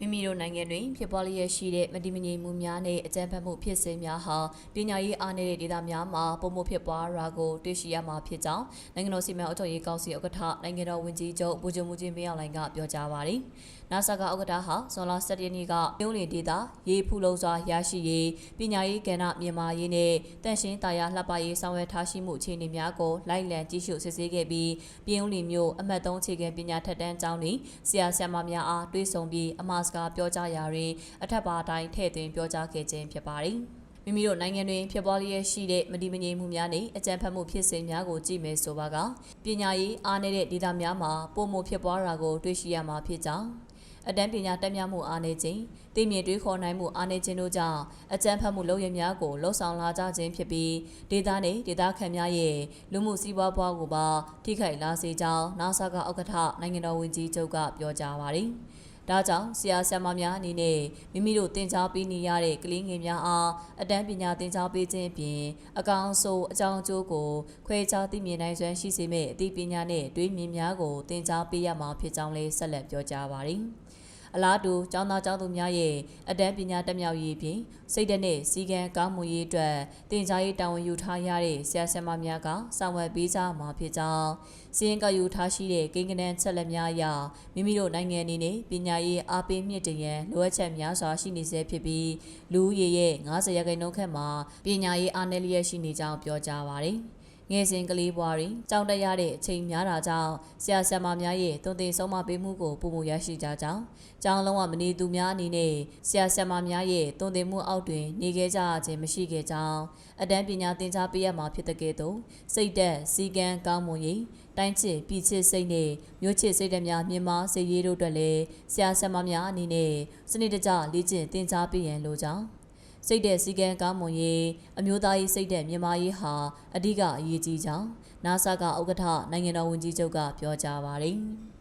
မိမိတို့နိုင်ငံတွင်ဖြစ်ပွားလျက်ရှိတဲ့မတည်မငြိမ်မှုများနဲ့အကြမ်းဖက်မှုဖြစ်စဉ်များဟာပညာရေးအားနည်းတဲ့ဒေသများမှာပုံမှုဖြစ်ပွားရာကိုတွေ့ရှိရမှာဖြစ်ကြောင်းနိုင်ငံတော်စီမံအုပ်ချုပ်ရေးကောင်စီဥက္ကဋ္ဌနိုင်ငံတော်ဝန်ကြီးချုပ်ဗိုလ်ချုပ်မှုချင်းမင်းအောင်လှိုင်ကပြောကြားပါတယ်။နာဆာကဥက္ကဋ္ဌဟာဇွန်လ17ရက်နေ့ကပြုံးလင်ဒေသရေးဖူလုံးစွာရရှိရေးပညာရေးကဏ္ဍမြန်မာရေးနဲ့တန့်ရှင်းတရားလှပရေးဆောင်ရွက်ထားရှိမှုအခြေအနေများကိုလိုက်လံကြည့်ရှုစစ်ဆေးခဲ့ပြီးပြုံးလင်မြို့အမှတ်3ခြေခံပညာထက်တန်းကျောင်းတွင်ဆရာဆရာမများအားတွေ့ဆုံပြီးအမှားစကားပြောကြားရာတွင်အထက်ပါတိုင်းထည့်သွင်းပြောကြားခဲ့ခြင်းဖြစ်ပါတယ်။မိမိတို့နိုင်ငံတွင်ဖြစ်ပွားလျက်ရှိတဲ့မဒီမငြိမ်မှုများနဲ့အကြမ်းဖက်မှုဖြစ်စဉ်များကိုကြည့်မယ်ဆိုပါကပညာရေးအားနည်းတဲ့ဒေသများမှာပုံမှုဖြစ်ပွားတာကိုတွေ့ရှိရမှာဖြစ်ကြောင်းအတန်းပညာတက်မြမှုအားနည်းခြင်းတည်မြဲတွေးခေါ်နိုင်မှုအားနည်းခြင်းတို့ကြောင့်အကြမ်းဖက်မှုလုပ်ရများကိုလှုံ့ဆော်လာကြခြင်းဖြစ်ပြီးဒေသနှင့်ဒေသခံများရဲ့လူမှုစီးပွားဘဝကိုပါထိခိုက်လာစေကြောင်းနာဆာကဥက္ကဋ္ဌနိုင်ငံတော်ဝန်ကြီးချုပ်ကပြောကြားပါတယ်။ ဒါကြောင့်ဆရာဆရာမများအနေနဲ့မိမိတို့သင်ကြားပေးနေရတဲ့ကလေးငယ်များအားအတန်းပညာသင်ကြားပေးခြင်းအပြင်အကောင်ဆိုအကြောင်းအကျိုးကိုခွဲခြားသိမြင်နိုင်စွမ်းရှိစေမယ့်အသိပညာနဲ့တွေးမြင်များကိုသင်ကြားပေးရမှာဖြစ်ကြောင်းလေးဆက်လက်ပြောကြားပါရစေ။ အလားတူကျောင်းသားကျောင်းသူများရဲ့အတန်းပညာတက်မြောက်ရေးဖြင့်စိတ်ဓာတ်နဲ့စီကံကောင်းမှုရေးအတွက်တင် जा ရေးတာဝန်ယူထားရတဲ့ဆရာဆရာမများကဆောင်ရွက်ပေးကြမှာဖြစ်ကြောင်းစီရင်ကောက်ယူထားရှိတဲ့ကိန်းဂဏန်းချက်လက်များအရမိမိတို့နိုင်ငံအနေနဲ့ပညာရေးအားပေးမြင့်တင်ရန်လိုအပ်ချက်များစွာရှိနေဆဲဖြစ်ပြီးလူဦးရေရဲ့90ရာခိုင်နှုန်းခန့်မှာပညာရေးအားနည်းလျက်ရှိနေကြောင်းပြောကြားပါတယ်။ ငယ်စဉ်ကလေးဘွားတွင်ကြောင်းတက်ရတဲ့အချိန်များတာကြောင့်ဆရာဆရာမများရဲ့တုံတင်ဆုံးမပေးမှုကိုပုံမရရှိကြကြောင်းကျောင်းလုံးဝမနေသူများအနေနဲ့ဆရာဆရာမများရဲ့တုံတင်မှုအောက်တွင် နေခဲ့ကြခြင်းမရှိခဲ့ကြောင်းအတန်းပညာသင်ကြားပေးရမှာဖြစ်တဲ့ကဲ့သို့စိတ်သက်စီကံကောင်းမွန်ရေးတိုင်းချစ်ပြည်ချစ်စိတ်နဲ့မျိုးချစ်စိတ်ဓာတ်များမြင်မာစေရေးတို့အတွက်လည်းဆရာဆရာမများအနေနဲ့စနစ်တကျလေ့ကျင့်သင်ကြားပေးရန်လိုကြောင်း စိတ်တဲ့စီကံကောင်းမွန်ရေးအမျိုးသားရေးစိတ်တဲ့မြန်မာရေးဟာအဓိကအရေးကြီးကြောင်း NASA ကဥက္ကဋ္ဌနိုင်ငံတော်ဝန်ကြီးချုပ်ကပြောကြားပါတယ်။